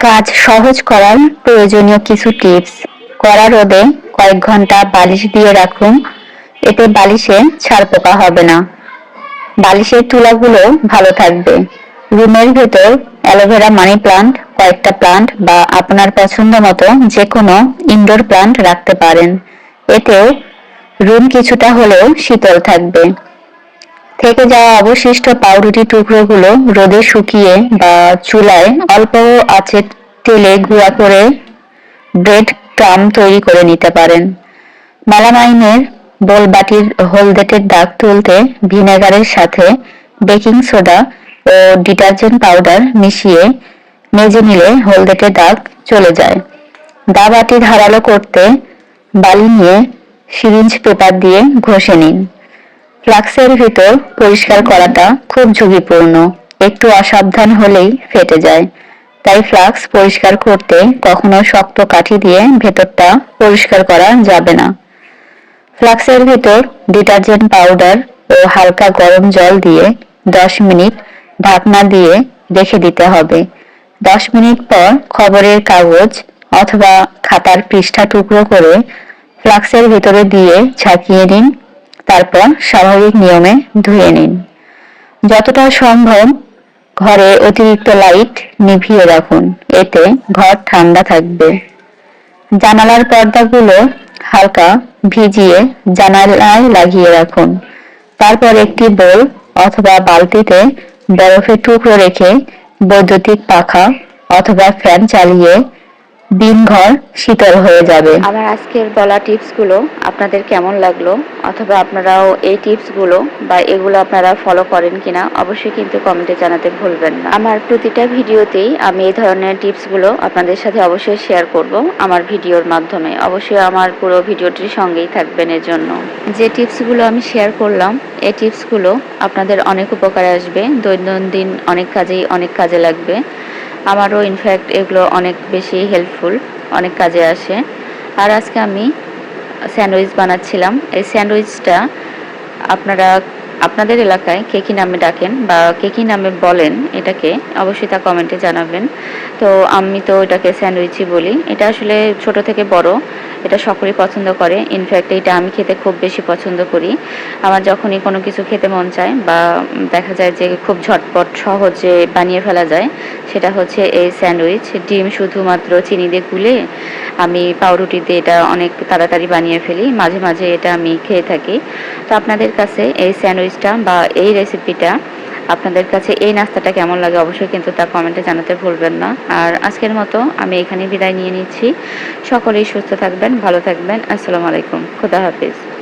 কাজ সহজ করার প্রয়োজনীয় কিছু টিপস। কড়া রোদে কয়েক ঘণ্টা বালিশ দিয়ে রাখুন। এতে বালিশে ছাড় পোকা হবে না। বালিশের তুলাগুলো ভালো থাকবে। রুমের ভেতর অ্যালোভেরা মানি প্লান্ট, কয়েকটা প্লান্ট বা আপনার পছন্দ মতো যে কোনো ইনডোর প্লান্ট রাখতে পারেন। এতেও রুম কিছুটা হলেও শীতল থাকবে। থেকে যাওয়া অবশিষ্ট পাউরুটি টুকরোগুলো রোদে শুকিয়ে বা চুলায় অল্প আঁচে তেলে গুঁড়া করে ব্রেড ক্রাম তৈরি করে নিতে পারেন। মেলামাইনের বোল বাটির হলদেটের দাগ তুলতে ভিনেগারের সাথে বেকিং সোডা ও ডিটারজেন্ট পাউডার মিশিয়ে মেজে নিলে হলদেটের দাগ চলে যায়। দা বাটি ধারালো করতে বালি নিয়ে সিরিঞ্জ পেপার দিয়ে ঘষে নিন। ফ্লাক্সের ভিতর পরিষ্কার করাটা খুব ঝুঁকিপূর্ণ। একটু অসাবধান হলেই ফেটে যায়। তাই ফ্লাক্স পরিষ্কার করতে কখনো শক্ত কাঠি দিয়ে ভেতরটা পরিষ্কার করা যাবে না। ফ্লাক্সের ভিতর ডিটারজেন্ট পাউডার ও হালকা গরম জল দিয়ে দশ মিনিট ঢাকনা দিয়ে রেখে দিতে হবে। দশ মিনিট পর খবরের কাগজ অথবা খাতার পৃষ্ঠা টুকরো করে ফ্লাক্সের ভিতরে দিয়ে ঝাঁকিয়ে নিন তারপর স্বাভাবিক নিয়মে ধুয়ে নিন। যতটা সম্ভব ঘরে অতিরিক্ত লাইট নিভিয়ে রাখুন। এতে ঘর ঠান্ডা থাকবে। জানালার পর্দাগুলো হালকা ভিজিয়ে জানালায় লাগিয়ে রাখুন। তারপর একটি বোল অথবা বালতিতে বরফের টুকরো রেখে বৈদ্যুতিক পাখা অথবা ফ্যান চালিয়ে দিনঘর শীতল হয়ে যাবে। আমার আজকের বলা টিপসগুলো আপনাদের কেমন লাগল? অথবা আপনারাও এই টিপসগুলো বা এগুলো আপনারা ফলো করেন কিনা অবশ্যই কিন্তু কমেন্টে জানাতে ভুলবেন না। আমার প্রতিটা ভিডিওতেই আমি এই ধরনের টিপসগুলো আপনাদের সাথে অবশ্যই শেয়ার করব আমার ভিডিওর মাধ্যমে। অবশ্যই আমার পুরো ভিডিওটির সঙ্গেই থাকবেন এর জন্য যে টিপসগুলো আমি শেয়ার করলাম, এই টিপসগুলো আপনাদের অনেক উপকারে আসবে। দৈনন্দিন অনেক কাজেই অনেক কাজে লাগবে। আমারও ইনফ্যাক্ট এগুলো অনেক বেশি হেল্পফুল অনেক কাজে আসে। আর আজকে আমি স্যান্ডউইচ বানাচ্ছিলাম। এই স্যান্ডউইচটা আপনারা, আপনাদের এলাকায় কে কী নামে ডাকেন বা কে কী নামে বলেন এটাকে অবশ্যই তা কমেন্টে জানাবেন। তো আমি তো এটাকে স্যান্ডউইচই বলি। এটা আসলে ছোট থেকে বড়। এটা সকলেই পছন্দ করে। ইনফ্যাক্ট এটা আমি খেতে খুব বেশি পছন্দ করি। আমার যখনই কোনো কিছু খেতে মন চায় বা দেখা যায় যে খুব ঝটপট সহজে বানিয়ে ফেলা যায়, সেটা হচ্ছে এই স্যান্ডউইচ। ডিম শুধুমাত্র চিনি দিয়ে গুলে আমি পাউরুটিতে এটা অনেক তাড়াতাড়ি বানিয়ে ফেলি। মাঝে মাঝে এটা আমি খেয়ে থাকি। তো আপনাদের কাছে এই স্যান্ডউইচটা বা এই রেসিপিটা আপনাদের কাছে এই নাস্তাটা কেমন লাগে অবশ্যই কিন্তু তা কমেন্টে জানাতে ভুলবেন না। আর আজকের মতো আমি এখানে বিদায় নিয়ে নিচ্ছি। সকলেই সুস্থ থাকবেন, ভালো থাকবেন। আসসালামু আলাইকুম। খুদা হাফিজ।